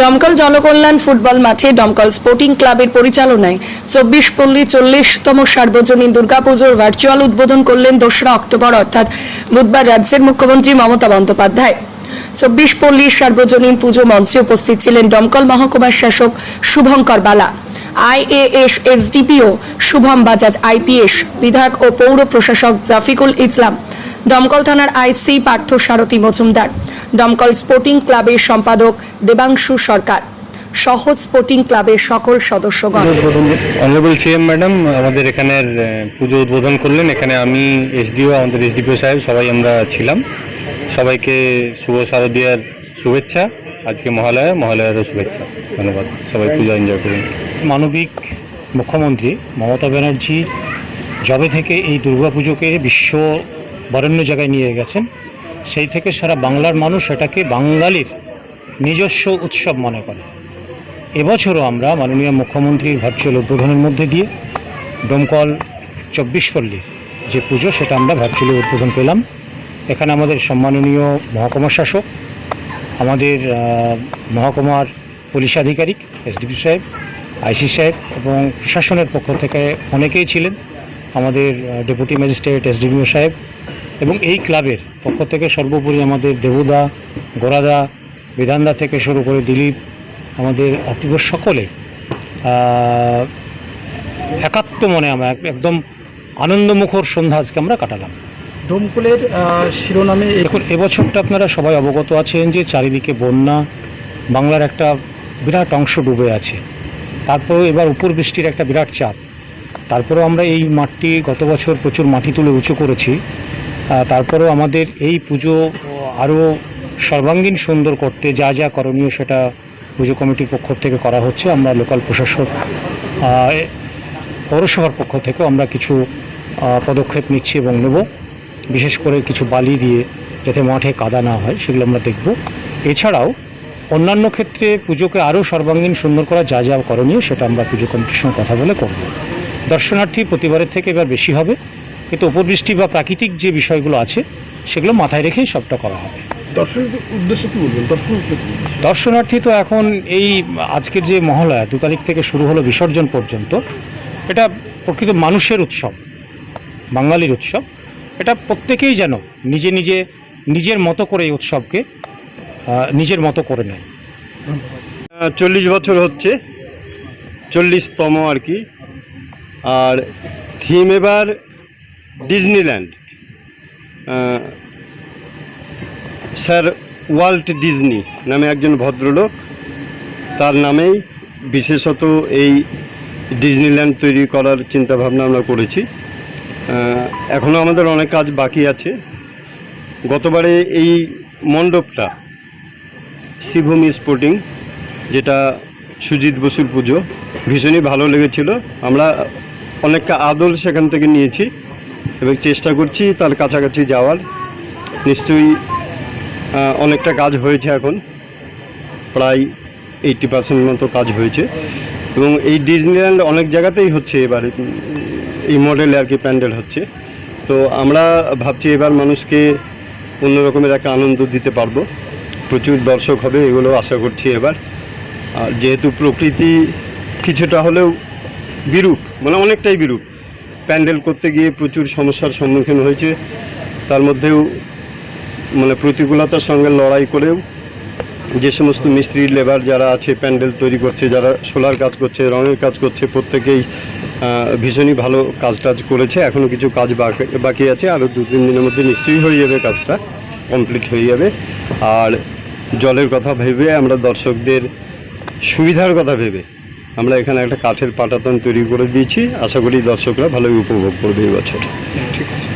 দমকল জনকল্যাণ ফুটবল মাঠে দমকল স্পোর্টিং ক্লাবের পরিচালনায় চব্বিশ পল্লী চল্লিশতম সার্বজনীন দুর্গাপুজোর ভার্চুয়াল উদ্বোধন করলেন দোসরা অক্টোবর, অর্থাৎ বুধবার রাজ্যের মুখ্যমন্ত্রী মমতা বন্দ্যোপাধ্যায়। চব্বিশ পল্লীর সার্বজনীন পুজো মঞ্চে উপস্থিত ছিলেন দমকল মহকুমার শাসক Shubhankar Bala IAS SDPO Shubham Bajaj IPS বিধায়ক ও পৌর প্রশাসক জাফিকুল ইসলাম, দমকল থানার আইসি পার্থ সারথী মজুমদার। দমকল স্পোর্টিং ক্লাবের সম্পাদক দেবাংশু সরকার সহ স্পোর্টিং ক্লাবের সকল সদস্যগণ। অনারেবল সিএম ম্যাডাম আমাদের এখানের পুজো উদ্বোধন করলেন। এখানে আমি এসডিও আমাদের এসডিপিও সাহেব সবাই আমরা ছিলাম। সবাইকে শুভ শারদীয়ার শুভেচ্ছা। আজকে মহালয়া মহালয়ারও শুভেচ্ছা। ধন্যবাদ। সবাই পুজো এনজয় করুন। মানবিক মুখ্যমন্ত্রী মমতা ব্যানার্জি যবে থেকে এই দুর্গাপুজোকে বিশ্ব বরেণ্য জায়গায় নিয়ে গেছেন। সেই থেকে সারা বাংলার মানুষ এটাকে বাঙালির নিজস্ব উৎসব মনে করে। এবছরও আমরা মাননীয় মুখ্যমন্ত্রীর ভার্চুয়াল উদ্বোধনের মধ্যে দিয়ে ডোমকল চব্বিশ পল্লীর যে পুজো, সেটা আমরা ভার্চুয়ালি উদ্বোধন পেলাম। এখানে আমাদের সম্মাননীয় মহকুমা শাসক, আমাদের মহকুমার পুলিশ আধিকারিক, এসডিপি সাহেব, আইসি সাহেব এবং প্রশাসনের পক্ষ থেকে অনেকেই ছিলেন। আমাদের ডেপুটি ম্যাজিস্ট্রেট এস এসডিপিও সাহেব এবং এই ক্লাবের পক্ষ থেকে সর্বোপরি আমাদের দেবুদা গোরাদা বিধানদা থেকে শুরু করে দিলীপ আমাদের অতীব সকলে একাত্ম মনে আমরা এক- একদম আনন্দমুখর সন্ধ্যা আজকে আমরা কাটালাম। ডোমকুলের শিরোনামে এখন এবছরটা আপনারা সবাই অবগত আছেন যে চারিদিকে বন্যা বাংলার একটা বিরাট অংশ ডুবে আছে। তারপরেও এবার উপর বৃষ্টির একটা বিরাট চাপ। তারপরেও আমরা এই মাঠটি গত বছর প্রচুর মাটি তুলে উঁচু করেছি। তারপরেও আমাদের এই পুজো আরও সর্বাঙ্গীন সুন্দর করতে যা যা করণীয় সেটা পুজো কমিটির পক্ষ থেকে করা হচ্ছে। আমরা লোকাল প্রশাসক পৌরসভার পক্ষ থেকেও আমরা কিছু পদক্ষেপ নিচ্ছি এবং নেব। বিশেষ করে কিছু বালি দিয়ে যাতে মাঠে কাদা না হয়, সেগুলো আমরা দেখব। এছাড়াও অন্যান্য ক্ষেত্রে পুজোকে আরও সর্বাঙ্গীন সুন্দর করা যা যা করণীয় সেটা আমরা পুজো কমিটির সঙ্গে কথা বলে করব। দর্শনার্থী প্রতিবারের থেকে এবার বেশি হবে। কিন্তু উপবৃষ্টি বা প্রাকৃতিক যে বিষয়গুলো আছে সেগুলো মাথায় রেখেই সবটা করা হবে। দর্শনার্থী তো এখন এই আজকের যে মহালয়া দু তারিখ থেকে শুরু হলো বিসর্জন পর্যন্ত এটা প্রকৃত মানুষের উৎসব বাঙালির উৎসব। এটা প্রত্যেকেই যেন নিজে নিজে নিজের মতো করে এই উৎসবকে নিজের মতো করে নেয়। চল্লিশ বছর হচ্ছে চল্লিশতম আর কি। আর থিম এবার ডিজনিল্যান্ড স্যার ওয়াল্ট ডিজনি নামে একজন ভদ্রলোক, তার নামেই বিশেষত এই ডিজনিল্যান্ড তৈরি করার চিন্তাভাবনা আমরা করেছি। এখনও আমাদের অনেক কাজ বাকি আছে। গতবারে এই মণ্ডপটা শ্রীভূমি স্পোর্টিং, যেটা সুজিত বসুর পুজো, ভীষণই ভালো লেগেছিল। আমরা অনেকটা আদল সেখান থেকে নিয়েছি এবং চেষ্টা করছি তার কাছাকাছি যাওয়ার। নিশ্চয়ই অনেকটা কাজ হয়েছে এখন। প্রায় এইটটি পার্সেন্ট মতো কাজ হয়েছে। এবং এই ডিজনিল্যান্ড অনেক জায়গাতেই হচ্ছে এবার এই মডেলে আর কি প্যান্ডেল হচ্ছে। তো আমরা ভাবছি এবার মানুষকে অন্য রকমের একটা আনন্দ দিতে পারব। প্রচুর দর্শক হবে, এগুলো আশা করছি এবার। আর যেহেতু প্রকৃতি কিছুটা হলেও বিরূপ মানে অনেকটাই বিরূপ। প্যান্ডেল করতে গিয়ে প্রচুর সমস্যার সম্মুখীন হয়েছে। তার মধ্যেও মানে প্রতিকূলতার সঙ্গে লড়াই করেও যে সমস্ত মিস্ত্রি, লেবার যারা আছে, প্যান্ডেল তৈরি করছে, যারা সোলার কাজ করছে, রঙের কাজ করছে, প্রত্যেকেই ভীষণই ভালো কাজ টাজ করেছে। এখনও কিছু কাজ বাকি বাকি আছে। আরও দু, তিন দিনের মধ্যে নিশ্চয়ই হয়ে যাবে কাজটা কমপ্লিট হয়ে যাবে। আর জলের কথা ভেবে আমরা দর্শকদের সুবিধার কথা ভেবে আমরা এখানে একটা কাঠের পাটাতন তৈরি করে দিয়েছি। আশা করি দর্শকরা ভালোই উপভোগ করবে এই বছর। ঠিক আছে।